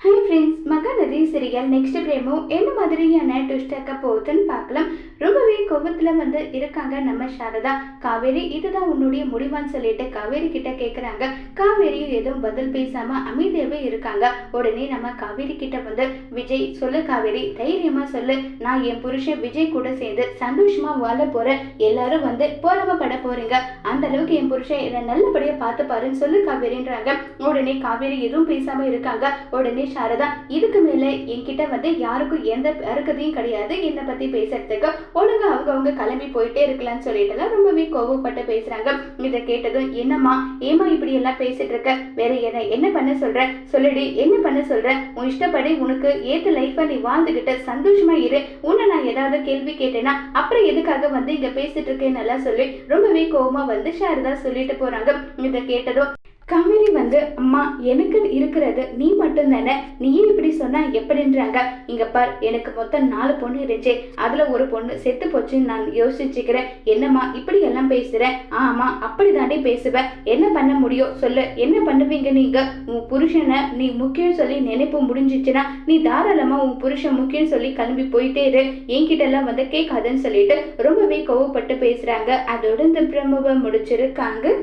Hi friends Mahanadi serial next promo என்ன மாதிரியான twist இருக்க போகுதுன்னு பார்க்கலாம். ரொம்பவே கோபத்தில் வந்து இருக்காங்க நம்ம சாரதா. காவேரி இதுதான் உன்னுடைய முடிவான்னு சொல்லிட்டு காவேரி கிட்ட கேட்குறாங்க காவேரியும் எதுவும் பதில் பேசாம அமைதியாகவே இருக்காங்க. உடனே நம்ம காவேரி கிட்ட வந்து விஜய் சொல்லு காவேரி தைரியமா சொல்லு. நான் என் புருஷன் விஜய் கூட சேர்ந்து சந்தோஷமா வாழ போறேன். எல்லாரும் வந்து போராமப்பட போறீங்க. அந்த அளவுக்கு என் புருஷன் என்னை நல்லபடியா பார்த்து பாருன்னு சொல்லு காவேரின்றாங்க. உடனே காவேரி எதுவும் பேசாம இருக்காங்க. உடனே சாரதா இதுக்கு மேல என்கிட்ட வந்து யாருக்கும் எந்த அருகதையும் கிடையாது. என்னை பத்தி பேசுறதுக்கு ஒழுங்கா அவங்க அவங்க கிளம்பி போயிட்டே இருக்கலாம்னு சொல்லிட்டுலாம் ரொம்பவே கோவப்பட்டு பேசுறாங்க. இதை கேட்டதும் என்னம்மா ஏமா இப்படி எல்லாம் பேசிட்டு இருக்க? வேற என்ன என்ன பண்ண சொல்ற? சொல்லுடி என்ன பண்ண சொல்ற? உன் இஷ்டப்படி உனக்கு ஏத்த லைஃபை நீ வாழ்ந்துகிட்டு சந்தோஷமா இரு. உன்னை நான் ஏதாவது கேள்வி கேட்டேன்னா அப்புறம் எதுக்காக வந்து இங்க பேசிட்டு இருக்கேன்னு எல்லாம் சொல்லி ரொம்பவே கோவமா வந்து ஷாரதா சொல்லிட்டு போறாங்க. இதை கேட்டதும் காவேரி வந்து அம்மா எனக்கு இருக்கிறது நீ மட்டும் தானே நீயே இப்படி சொன்னா எப்படின்றாங்க. இங்க பார் எனக்கு மொத்தம் நாலு பொண்ணு இருந்துச்சு. அதுல ஒரு பொண்ணு செத்து போச்சுன்னு நான் யோசிச்சுக்கிறேன். என்னம்மா இப்படி எல்லாம் பேசுறேன் ஆமா அப்படி தாண்டி பேசுவேன் என்ன பண்ண முடியும்? சொல்லு. என்ன பண்ணுவீங்க நீங்க? உன் புருஷனை நீ முக்கியம் சொல்லி நினைப்பு முடிஞ்சிச்சுன்னா நீ தாராளமா உன் புருஷன் முக்கியம் சொல்லி கிளம்பி போயிட்டே இரு. என்கிட்ட எல்லாம் வந்து கேட்காதுன்னு சொல்லிட்டு ரொம்பவே கோவப்பட்டு பேசுறாங்க. அதோட இந்த பிரம்மவை முடிச்சிருக்காங்க.